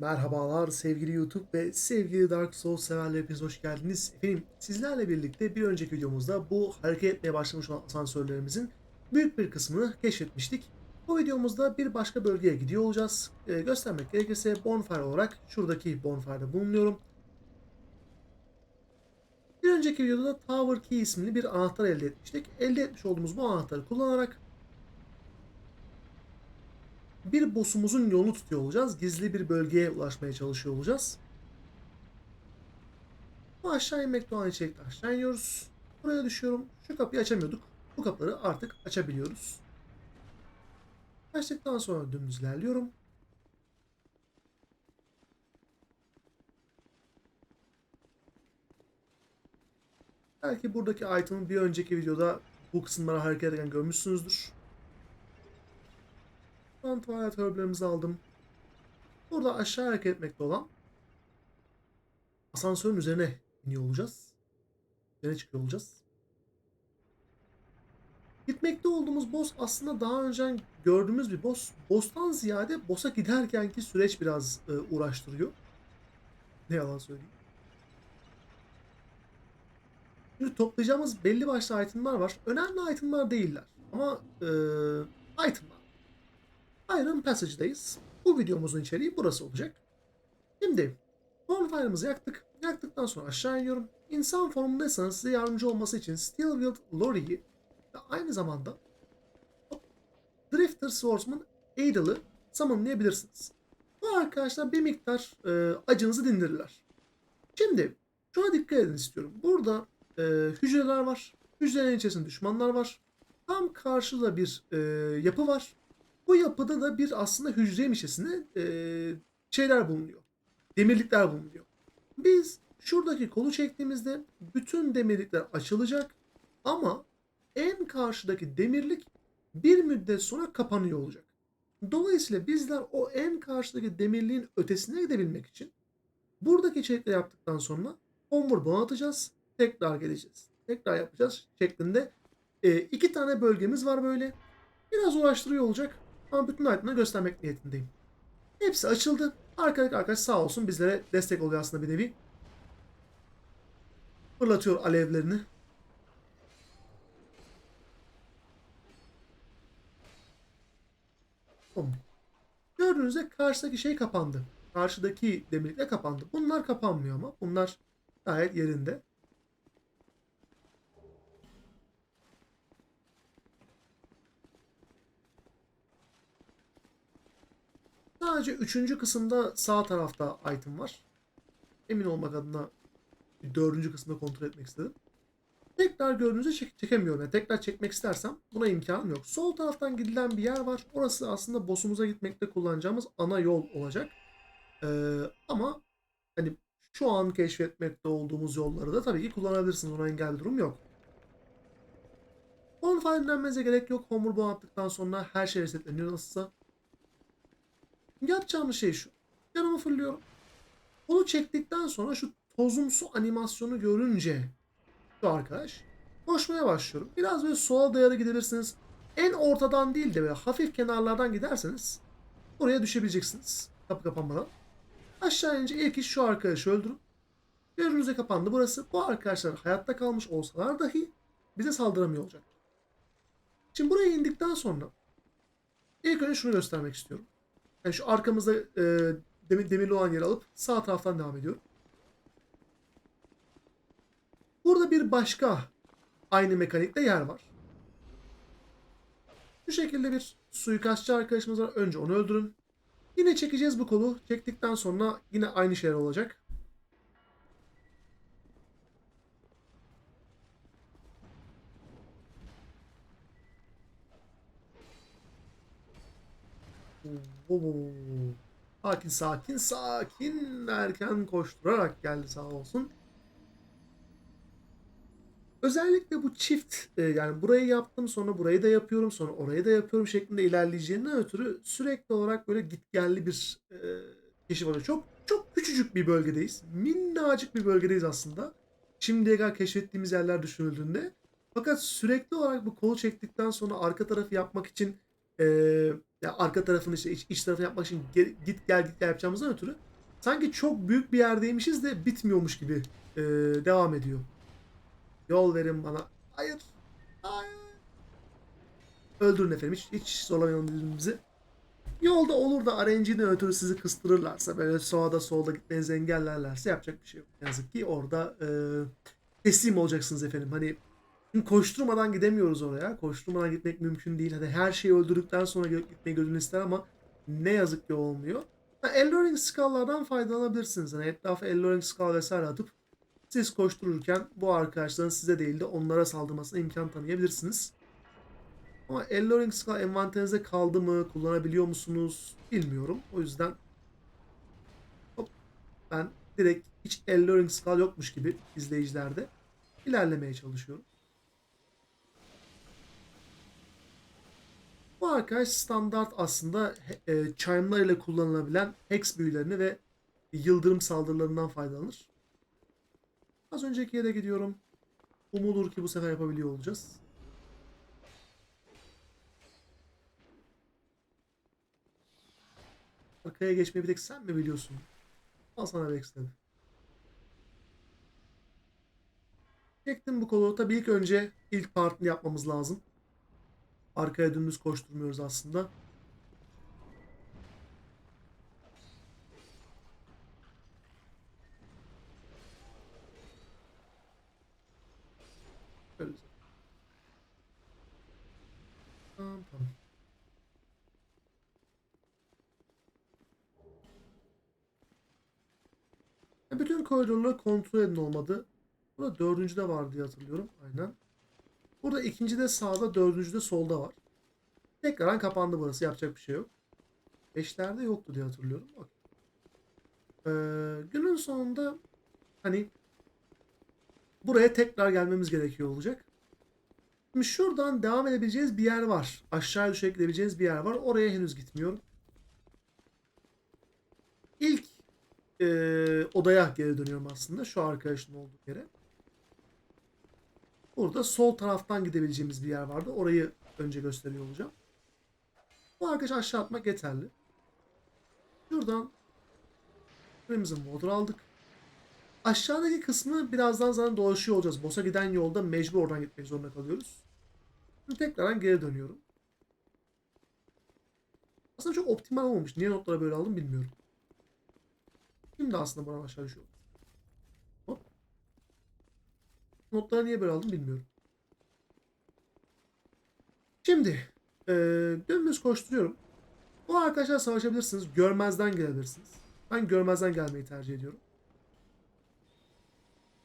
Merhabalar sevgili YouTube ve sevgili Dark Souls severler hepiniz hoş geldiniz. Efendim sizlerle birlikte bir önceki videomuzda bu hareket etmeye başlamış olan asansörlerimizin büyük bir kısmını keşfetmiştik. Bu videomuzda bir başka bölgeye gidiyor olacağız. Ee, göstermek gerekirse bonfire olarak şuradaki bonfire'da bulunuyorum. Bir önceki videoda Tower Key isimli bir anahtar elde etmiştik. Elde etmiş olduğumuz bu anahtarı kullanarak bir boss'umuzun yolunu tutuyor olacağız. Gizli bir bölgeye ulaşmaya çalışıyor olacağız. Bu aşağı inmekte olan içerikte aşağı iniyoruz. Buraya düşüyorum. Şu kapıyı açamıyorduk. Bu kapıları artık açabiliyoruz. Açtıktan sonra dümdüz ilerliyorum. Belki buradaki item'ı bir önceki videoda bu kısımlara hareket ederken görmüşsünüzdür. Ben tuvalet hörplerimizi aldım. Burada aşağı hareket etmekte olan asansörün üzerine iniyor olacağız. Üzerine çıkıyor olacağız. Gitmekte olduğumuz boss aslında daha önce gördüğümüz bir boss. Boss'tan ziyade boss'a giderkenki süreç biraz e, uğraştırıyor. Ne yalan söyleyeyim. Şimdi toplayacağımız belli başlı itemler var. Önemli itemler değiller. Ama e, itemler. Iron Passage'dayız. Bu videomuzun içeriği burası olacak. Şimdi bonfire'ımızı yaktık. Yaktıktan sonra aşağı iniyorum. İnsan formundaysanız size yardımcı olması için Steelwield Lori'yi ve aynı zamanda Drifter Swordsman Adel'ı summonlayabilirsiniz. Bu arkadaşlar bir miktar e, acınızı dindirirler. Şimdi şuna dikkat edin istiyorum. Burada e, hücreler var. Hücrelerin içerisinde düşmanlar var. Tam karşıda bir e, yapı var. Bu yapıda da bir aslında hücreymişesine e, şeyler bulunuyor. Demirlikler bulunuyor. Biz şuradaki kolu çektiğimizde bütün demirlikler açılacak ama en karşıdaki demirlik bir müddet sonra kapanıyor olacak. Dolayısıyla bizler o en karşıdaki demirliğin ötesine gidebilmek için buradaki içerikleri yaptıktan sonra onward bone atacağız. Tekrar geleceğiz. Tekrar yapacağız şeklinde e, iki tane bölgemiz var böyle. Biraz uğraştırıyor olacak. Ama bütün itemleri göstermek niyetindeyim. Hepsi açıldı. Arkadaki arkadaş sağ olsun bizlere destek oluyor aslında bir nevi. Fırlatıyor alevlerini. Tamam. Gördüğünüz üzere karşıdaki şey kapandı. Karşıdaki demirlikle kapandı. Bunlar kapanmıyor ama. Bunlar gayet yerinde. Sadece üçüncü kısımda sağ tarafta item var. Emin olmak adına dördüncü kısmda kontrol etmek istedim. Tekrar gördüğünüzde çek- çekemiyorum. Yani tekrar çekmek istersem buna imkanım yok. Sol taraftan gidilen bir yer var. Orası aslında boss'umuza gitmekte kullanacağımız ana yol olacak. Ee, ama hani şu an keşfetmekte olduğumuz yolları da tabii ki kullanabilirsiniz. Ona engel durum yok. Bonfire denmenize gerek yok. Homur attıktan sonra her şey resetleniyor nasılsa. Yapacağımız şey şu. Yanıma fırlıyorum. Onu çektikten sonra şu tozumsu animasyonu görünce şu arkadaş koşmaya başlıyorum. Biraz böyle sola dayalı gidebilirsiniz. En ortadan değil de böyle hafif kenarlardan giderseniz oraya düşebileceksiniz. Kapı kapanmadan. Aşağı inince ilk iş şu arkadaşı öldürün. Gözünüze kapandı burası. Bu arkadaşlar hayatta kalmış olsalar dahi bize saldıramıyor olacak. Şimdi buraya indikten sonra ilk önce şunu göstermek istiyorum. Yani şu arkamızda e, demir, demirli olan yeri alıp sağ taraftan devam ediyorum. Burada bir başka aynı mekanikte yer var. Bu şekilde bir suikastçı arkadaşımız var. Önce onu öldürün. Yine çekeceğiz bu kolu. Çektikten sonra yine aynı şeyler olacak. Sakin sakin sakin erken koşturarak geldi sağ olsun. Özellikle bu çift e, yani burayı yaptım sonra burayı da yapıyorum sonra orayı da yapıyorum şeklinde ilerleyeceğinden ötürü sürekli olarak böyle gitgelli bir e, keşif oluyor. Çok çok küçücük bir bölgedeyiz. Minnacık bir bölgedeyiz aslında. Şimdiye kadar keşfettiğimiz yerler düşünüldüğünde. Fakat sürekli olarak bu kolu çektikten sonra arka tarafı yapmak için e, ya arka tarafını işte iç, iç tarafını yapmak için gel- git gel git gel yapacağımızdan ötürü sanki çok büyük bir yerdeymişiz de bitmiyormuş gibi e, devam ediyor. Yol verin bana. Hayır. Hayır. Öldürün efendim. Hiç, hiç zorlamayalım birbirimizi. Yolda olur da RNG'den ötürü sizi kıstırırlarsa böyle sağda solda gitmenizi engellerlerse yapacak bir şey yok. Ne yazık ki orada e, teslim olacaksınız efendim. Hani çünkü koşturmadan gidemiyoruz oraya. Koşturmadan gitmek mümkün değil. Hani her şeyi öldürdükten sonra gitmeyi gönül ister ama ne yazık ki olmuyor. Ha, Alluring Skull'lardan faydalanabilirsiniz. Hani etrafa Alluring Skull vesaire atıp siz koştururken bu arkadaşların size değil de onlara saldırmasına imkan tanıyabilirsiniz. Ama Alluring Skull envanterinizde kaldı mı, kullanabiliyor musunuz bilmiyorum. O yüzden hop, ben direkt hiç Alluring Skull yokmuş gibi izleyicilerde ilerlemeye çalışıyorum. Arkadaş standart aslında e, chime'lar ile kullanılabilen hex büyülerini ve yıldırım saldırılarından faydalanır. Az önceki yere gidiyorum. Umulur ki bu sefer yapabiliyor olacağız. Arkaya geçmeyi bir tek sen mi biliyorsun? Al sana Backstab. Çektim bu kolu. Tabii ilk önce ilk partını yapmamız lazım. Arkaya dümdüz koşturmuyoruz aslında. Bütün koridorları kontrol edin olmadı. Burada dördüncüde var diye hatırlıyorum. Aynen. Burada ikinci de sağda, dördüncü de solda var. Tekrardan kapandı burası. Yapacak bir şey yok. Beşlerde yoktu diye hatırlıyorum. Okey. Ee, günün sonunda hani buraya tekrar gelmemiz gerekiyor olacak. Şimdi şuradan devam edebileceğiz bir yer var. Aşağıya düşerek gidebileceğiniz bir yer var. Oraya henüz gitmiyorum. İlk e, odaya geri dönüyorum aslında. Şu arkadaşın olduğu yere. Burada sol taraftan gidebileceğimiz bir yer vardı. Orayı önce gösteriyor olacağım. Bu arkadaşı aşağı atmak yeterli. Şuradan Crimson Water aldık. Aşağıdaki kısmı birazdan zaten dolaşıyor olacağız. Boss'a giden yolda mecbur oradan gitmek zorunda kalıyoruz. Şimdi tekrardan geri dönüyorum. Aslında çok optimal olmamış. Niye notlara böyle aldım bilmiyorum. Şimdi aslında buradan aşağı düşüyor. Hop. Notları niye böyle aldım bilmiyorum. Şimdi e, dümdüz koşturuyorum. Bu arkadaşlar savaşabilirsiniz. Görmezden gelebilirsiniz. Ben görmezden gelmeyi tercih ediyorum.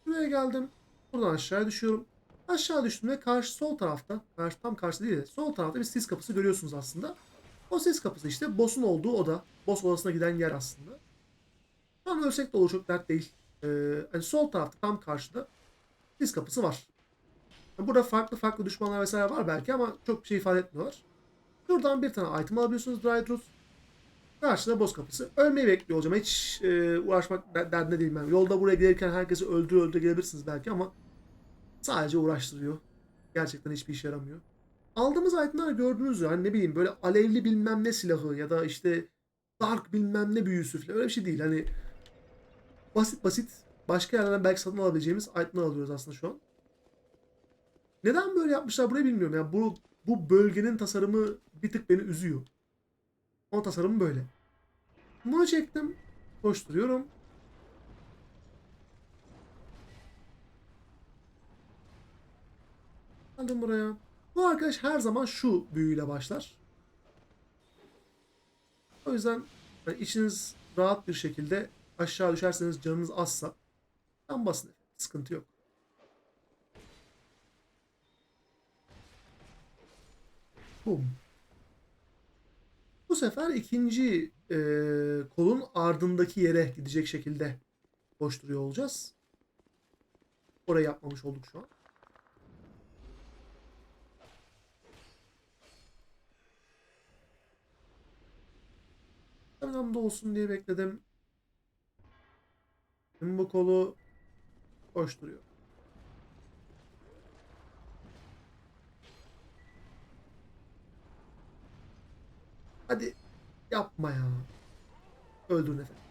Buraya geldim. Buradan aşağıya düşüyorum. Aşağı düştüğümde karşı sol tarafta, karşı, tam karşı değil de sol tarafta bir sis kapısı görüyorsunuz aslında. O sis kapısı işte boss'un olduğu oda. Boss odasına giden yer aslında. Tam ölsek de olur çok dert değil. Ee, hani sol tarafta tam karşıda sis kapısı var. Burada farklı farklı düşmanlar vesaire var belki ama çok bir şey ifade etmiyorlar. Şuradan bir tane item alabiliyorsunuz Dry Truth. Karşıda boss kapısı. Ölmeyi bekliyor olacağım. Hiç e, uğraşmak der- derdinde değilim ben. Yolda buraya gelirken herkesi öldüre öldüre gelebilirsiniz belki ama sadece uğraştırıyor. Gerçekten hiçbir işe yaramıyor. Aldığımız itemler gördüğünüz yani ne bileyim böyle alevli bilmem ne silahı ya da işte dark bilmem ne büyüsü falan öyle bir şey değil. Hani basit basit başka yerlerden belki satın alabileceğimiz itemler alıyoruz aslında şu an. Neden böyle yapmışlar burayı bilmiyorum. Yani bu bu bölgenin tasarımı bir tık beni üzüyor. Ama tasarımı böyle. Bunu çektim. Koşturuyorum. Geldim buraya. Bu arkadaş her zaman şu büyüyle başlar. O yüzden hani içiniz rahat bir şekilde aşağı düşerseniz canınız azsa tam basın. Sıkıntı yok. Boom. Bu sefer ikinci e, kolun ardındaki yere gidecek şekilde koşturuyor olacağız. Orayı yapmamış olduk şu an. Yanımda olsun diye bekledim. Şimdi bu kolu koşturuyor. Hadi yapma ya. Öldürün efendim.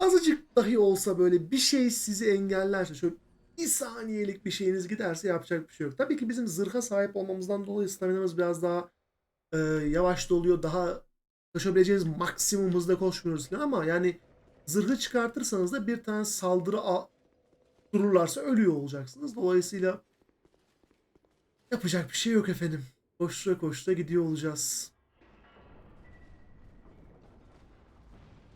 azıcık dahi olsa böyle bir şey sizi engellerse şöyle bir saniyelik bir şeyiniz giderse yapacak bir şey yok. Tabii ki bizim zırha sahip olmamızdan dolayı staminamız biraz daha e, yavaş doluyor. Daha koşabileceğiniz maksimum hızda koşmuyoruz falan ama yani zırhı çıkartırsanız da bir tane saldırı dururlarsa ölüyor olacaksınız. Dolayısıyla yapacak bir şey yok efendim. Koştura koştura gidiyor olacağız.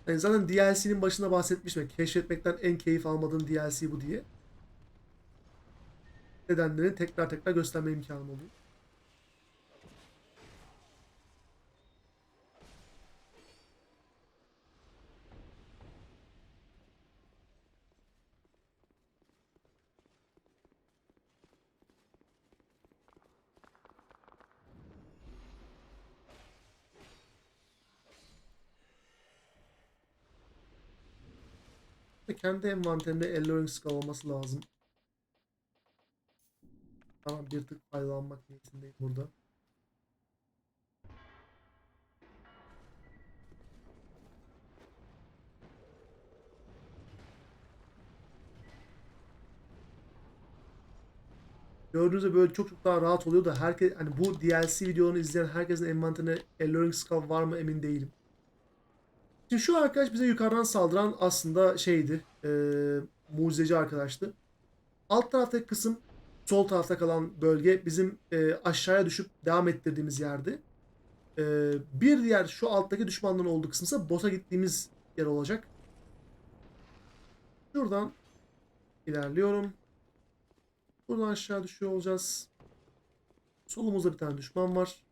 Yani zaten DLC'nin başında bahsetmiştim. Keşfetmekten en keyif almadığım DLC bu diye. Nedenlerini tekrar tekrar gösterme imkanım oluyor. Kendi envanterinde Alluring Skull olması lazım. Tamam bir tık faydalanmak niyetindeyim burada. Gördüğünüzde böyle çok çok daha rahat oluyor da herkes hani bu DLC videolarını izleyen herkesin envanterinde Alluring Skull var mı emin değilim. Şimdi şu arkadaş bize yukarıdan saldıran aslında şeydi. E, mucizeci arkadaştı. Alt taraftaki kısım sol tarafta kalan bölge bizim e, aşağıya düşüp devam ettirdiğimiz yerdi. E, bir diğer şu alttaki düşmanların olduğu kısım ise boss'a gittiğimiz yer olacak. Şuradan ilerliyorum. Buradan aşağı düşüyor olacağız. Solumuzda bir tane düşman var.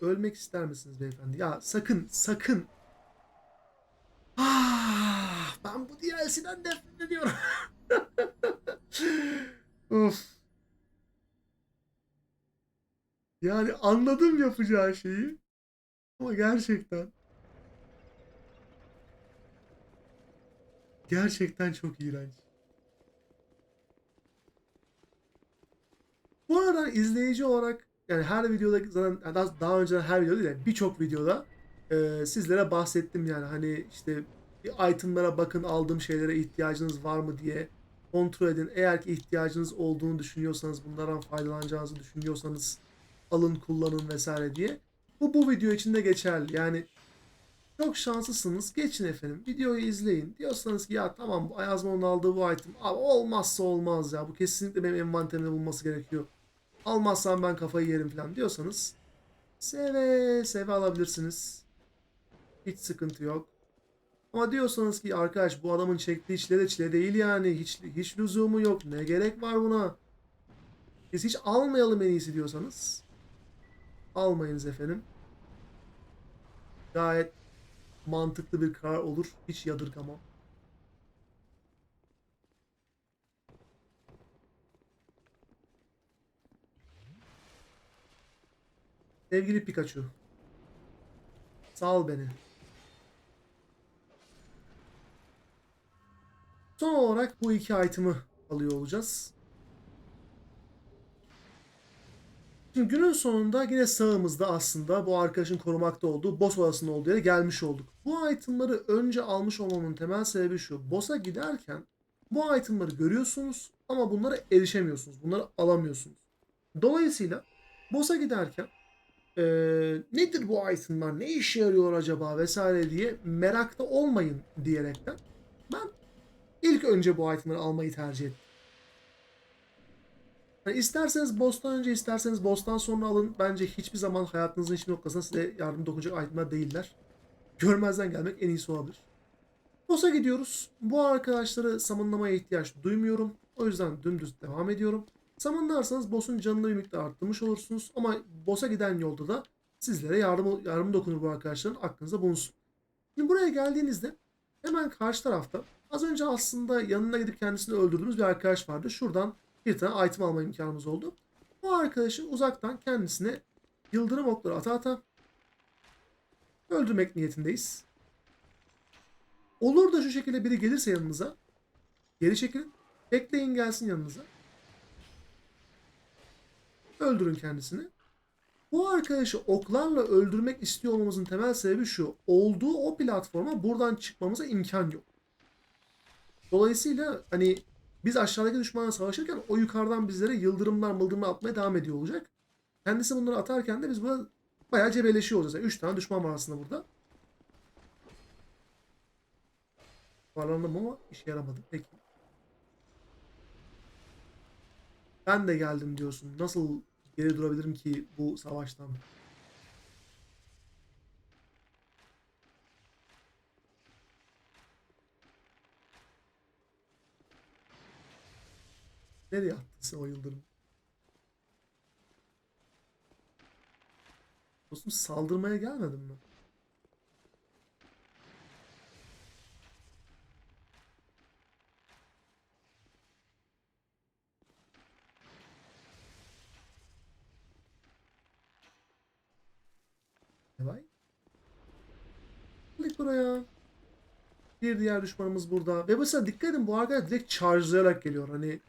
Ölmek ister misiniz beyefendi? Ya sakın, sakın. Ah, ben bu DLC'den nefret ediyorum. of. Yani anladım yapacağı şeyi. Ama gerçekten gerçekten çok iğrenç. Bu arada izleyici olarak yani her videoda zaten yani daha, daha önce her videoda değil de birçok videoda e, sizlere bahsettim yani hani işte itemlara bakın aldığım şeylere ihtiyacınız var mı diye kontrol edin. Eğer ki ihtiyacınız olduğunu düşünüyorsanız bunlardan faydalanacağınızı düşünüyorsanız alın kullanın vesaire diye. Bu bu video için de geçerli. Yani çok şanslısınız. Geçin efendim. Videoyu izleyin. Diyorsanız ki ya tamam bu Ayazman'ın aldığı bu item abi olmazsa olmaz ya. Bu kesinlikle benim envanterimde bulunması gerekiyor. Almazsam ben kafayı yerim falan diyorsanız seve seve alabilirsiniz. Hiç sıkıntı yok. Ama diyorsanız ki arkadaş bu adamın çektiği çile de çile değil yani. Hiç, hiç lüzumu yok. Ne gerek var buna? Biz hiç almayalım en iyisi diyorsanız almayınız efendim. Gayet mantıklı bir karar olur. Hiç yadırgamam. Sevgili Pikachu. Sağ ol beni. Son olarak bu iki item'ı alıyor olacağız. Şimdi günün sonunda yine sağımızda aslında bu arkadaşın korumakta olduğu boss odasının olduğu yere gelmiş olduk. Bu itemları önce almış olmamın temel sebebi şu. Boss'a giderken bu itemları görüyorsunuz ama bunlara erişemiyorsunuz. Bunları alamıyorsunuz. Dolayısıyla boss'a giderken eee, nedir bu itemlar, ne işe yarıyor acaba vesaire diye merakta olmayın diyerekten ben ilk önce bu itemleri almayı tercih ettim. Yani isterseniz boss'tan önce isterseniz boss'tan sonra alın. Bence hiçbir zaman hayatınızın hiçbir noktasında size yardım dokunacak itemler değiller. Görmezden gelmek en iyisi olabilir. Boss'a gidiyoruz. Bu arkadaşları summonlamaya ihtiyaç duymuyorum. O yüzden dümdüz devam ediyorum. Summonlarsanız boss'un canını bir miktar arttırmış olursunuz. Ama boss'a giden yolda da sizlere yardım, yardım dokunur bu arkadaşların aklınıza bulunsun. Şimdi buraya geldiğinizde hemen karşı tarafta az önce aslında yanına gidip kendisini öldürdüğümüz bir arkadaş vardı. Şuradan bir tane item alma imkanımız oldu. Bu arkadaşı uzaktan kendisine yıldırım okları ata ata öldürmek niyetindeyiz. Olur da şu şekilde biri gelirse yanınıza geri çekilin. Bekleyin gelsin yanınıza. Öldürün kendisini. Bu arkadaşı oklarla öldürmek istiyor olmamızın temel sebebi şu. Olduğu o platforma buradan çıkmamıza imkan yok. Dolayısıyla hani biz aşağıdaki düşmanla savaşırken o yukarıdan bizlere yıldırımlar mıldırımlar atmaya devam ediyor olacak. Kendisi bunları atarken de biz burada bayağı cebelleşiyor olacağız. 3 tane düşman var aslında burada. Varlandım ama işe yaramadı. Peki. Ben de geldim diyorsun. Nasıl geri durabilirim ki bu savaştan? Nereye attın sen o yıldırım? Dostum saldırmaya gelmedin mi? Bir diğer düşmanımız burada. Ve mesela dikkat edin bu arkadaş direkt charge'layarak geliyor. Hani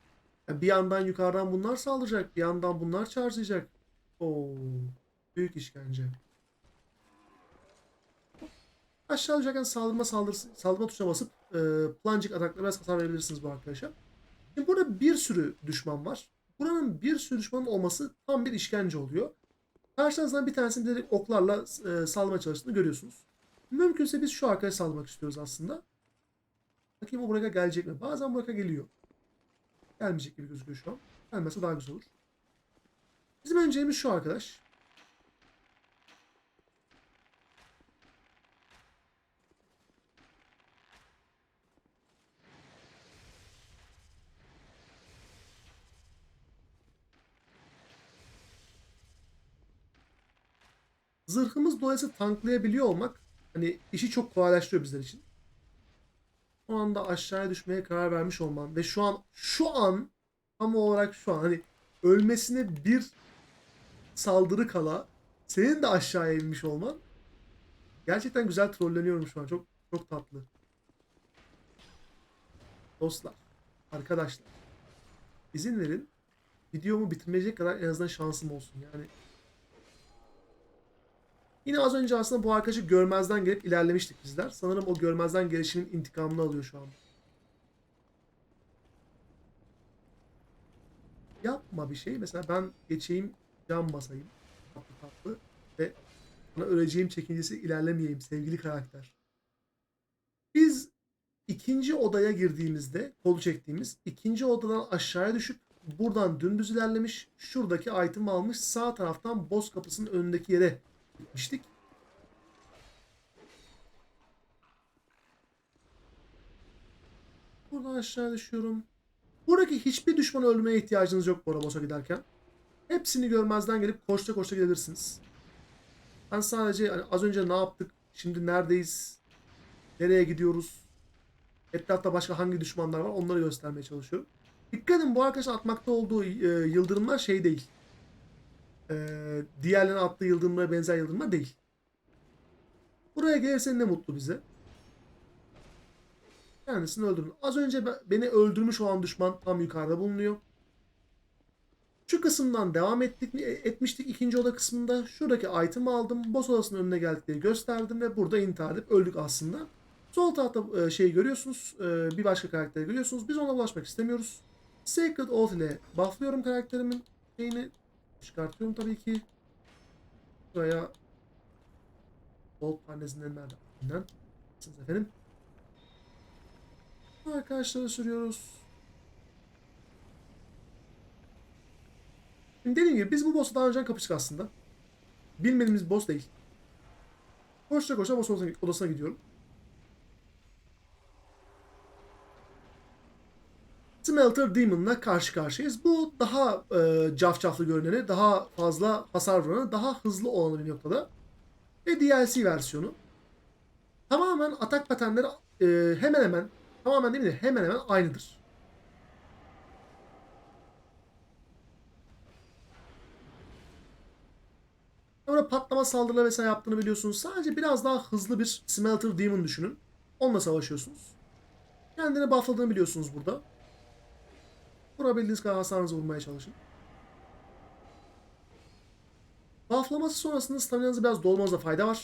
bir yandan yukarıdan bunlar saldıracak. Bir yandan bunlar charge'layacak. Oo, büyük işkence. Aşağı düşerken saldırma saldırısı, saldırma tuşuna basıp e, plunging atakla biraz hasar verebilirsiniz bu arkadaşa. Şimdi burada bir sürü düşman var. Buranın bir sürü düşmanın olması tam bir işkence oluyor. Karşınızdan bir tanesini direkt oklarla e, saldırmaya çalıştığını görüyorsunuz. Mümkünse biz şu arkaya saldırmak istiyoruz aslında. Bakayım o buraya gelecek mi? Bazen buraya geliyor. Gelmeyecek gibi gözüküyor şu an. Gelmezse daha güzel olur. Bizim önceliğimiz şu arkadaş. Zırhımız dolayısıyla tanklayabiliyor olmak hani işi çok kolaylaştırıyor bizler için. O anda aşağıya düşmeye karar vermiş olman ve şu an şu an tam olarak şu an hani ölmesine bir saldırı kala senin de aşağıya inmiş olman gerçekten güzel trolleniyorum şu an. Çok çok tatlı. Dostlar, arkadaşlar izin verin videomu bitirmeyecek kadar en azından şansım olsun. Yani Yine az önce aslında bu arkadaşı görmezden gelip ilerlemiştik bizler. Sanırım o görmezden gelişinin intikamını alıyor şu an. Yapma bir şey. Mesela ben geçeyim cam basayım. Tatlı tatlı. Ve bana öleceğim çekincesi ilerlemeyeyim sevgili karakter. Biz ikinci odaya girdiğimizde kolu çektiğimiz ikinci odadan aşağıya düşüp buradan dümdüz ilerlemiş. Şuradaki item almış. Sağ taraftan boss kapısının önündeki yere gitmiştik. Buradan aşağı düşüyorum. Buradaki hiçbir düşmanı öldürmeye ihtiyacınız yok boss'a giderken. Hepsini görmezden gelip koşta koşta gidebilirsiniz. Ben sadece hani az önce ne yaptık, şimdi neredeyiz, nereye gidiyoruz, etrafta başka hangi düşmanlar var onları göstermeye çalışıyorum. Dikkat edin bu arkadaşın atmakta olduğu e, yıldırımlar şey değil. E, diğerlerine attığı yıldırımlara benzer yıldırımlar değil. Buraya gelirse ne mutlu bize. Kendisini öldürün. Az önce be- beni öldürmüş olan düşman tam yukarıda bulunuyor. Şu kısımdan devam ettik mi etmiştik ikinci oda kısmında. Şuradaki item'ı aldım. Boss odasının önüne geldikleri gösterdim ve burada intihar edip öldük aslında. Sol tarafta e, şeyi görüyorsunuz. e, Bir başka karakteri görüyorsunuz. Biz ona ulaşmak istemiyoruz. Sacred Oath ile bufflıyorum karakterimin şeyini. Çıkartıyorum tabii ki. Buraya Gold tanesinden nereden? Siz efendim. Arkadaşları sürüyoruz. Şimdi dediğim gibi biz bu boss'u daha önce kapıştık aslında. Bilmediğimiz boss değil. Koşta koşta boss odasına gidiyorum. Smelter Demon'la karşı karşıyayız. Bu daha e, cafcaflı görüneni, daha fazla hasar vuranı, daha hızlı olanı bir noktada. Ve DLC versiyonu. Tamamen atak patenleri e, hemen hemen tamamen değil mi hemen hemen aynıdır. Sonra patlama saldırıları vesaire yaptığını biliyorsunuz. Sadece biraz daha hızlı bir Smelter Demon düşünün. Onunla savaşıyorsunuz. Kendini buffladığını biliyorsunuz burada. Vurabildiğiniz kadar hasarınızı vurmaya çalışın. Bufflaması sonrasında staminanızı biraz dolmanızda fayda var.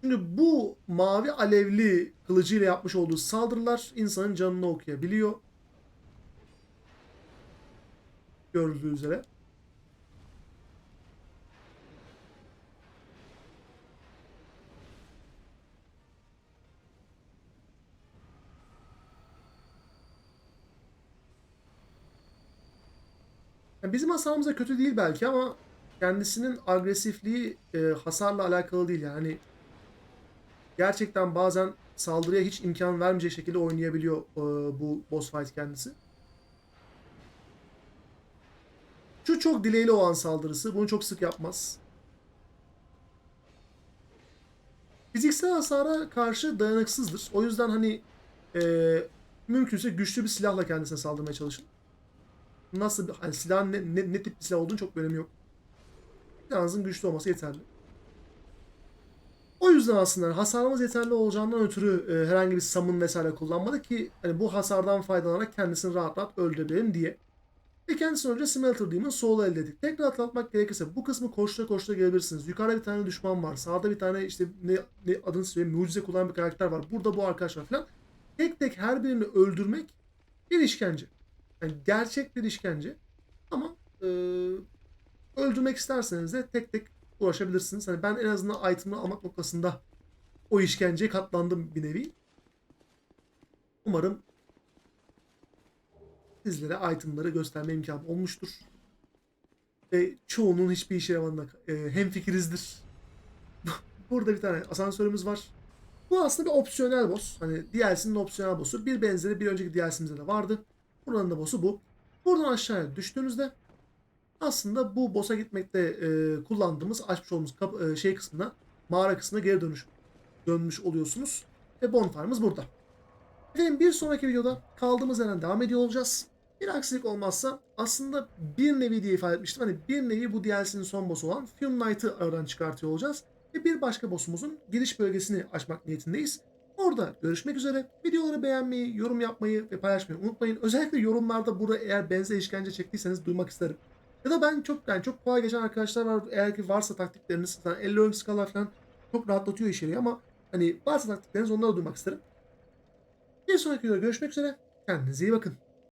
Çünkü bu mavi alevli kılıcıyla yapmış olduğu saldırılar insanın canını okuyabiliyor. Görüldüğü üzere. Yani bizim hasarımız da kötü değil belki ama kendisinin agresifliği e, hasarla alakalı değil yani. Gerçekten bazen saldırıya hiç imkan vermeyecek şekilde oynayabiliyor e, bu boss fight kendisi. Şu çok delay'li olan saldırısı. Bunu çok sık yapmaz. Fiziksel hasara karşı dayanıksızdır. O yüzden hani e, mümkünse güçlü bir silahla kendisine saldırmaya çalışın. Nasıl hani silahın ne, ne, ne tip bir silah olduğunu çok bir önemi yok. Silahınızın güçlü olması yeterli. O yüzden aslında hasarımız yeterli olacağından ötürü e, herhangi bir summon vesaire kullanmadık ki hani bu hasardan faydalanarak kendisini rahat rahat öldürebilelim diye. Ve kendisinden önce Smelter Demon Soul'u elde ettik. Tekrar hatırlatmak gerekirse bu kısmı koştura koştura gelebilirsiniz. Yukarıda bir tane düşman var. Sağda bir tane işte ne, ne adını söyleyeyim mucize kullanan bir karakter var. Burada bu arkadaş var falan. Tek tek her birini öldürmek bir işkence. Yani gerçek bir işkence. Ama e, öldürmek isterseniz de tek tek uğraşabilirsiniz. Hani ben en azından item'ı almak noktasında o işkenceye katlandım bir nevi. Umarım sizlere itemları gösterme imkanı olmuştur. Ve çoğunun hiçbir işe yaramadığına e, hemfikirizdir. Burada bir tane asansörümüz var. Bu aslında bir opsiyonel boss. Hani DLC'nin opsiyonel boss'u. Bir benzeri bir önceki DLC'mizde de vardı. Buranın da boss'u bu. Buradan aşağıya düştüğünüzde aslında bu boss'a gitmekte e, kullandığımız açmış olduğumuz kap- e, şey kısmına mağara kısmına geri dönüş dönmüş oluyorsunuz. Ve bonfire'ımız burada. Efendim bir sonraki videoda kaldığımız yerden devam ediyor olacağız. Bir aksilik olmazsa aslında bir nevi diye ifade etmiştim. Hani bir nevi bu DLC'nin son boss'u olan Fume Knight'ı aradan çıkartıyor olacağız. Ve bir başka boss'umuzun giriş bölgesini açmak niyetindeyiz. Orada görüşmek üzere. Videoları beğenmeyi, yorum yapmayı ve paylaşmayı unutmayın. Özellikle yorumlarda burada eğer benzer işkence çektiyseniz duymak isterim. Ya da ben çok yani çok kolay geçen arkadaşlar var. Eğer ki varsa taktikleriniz, yani 50 ön skala falan çok rahatlatıyor içeriği ama hani varsa taktikleriniz onları duymak isterim. Bir sonraki videoda görüşmek üzere. Kendinize iyi bakın.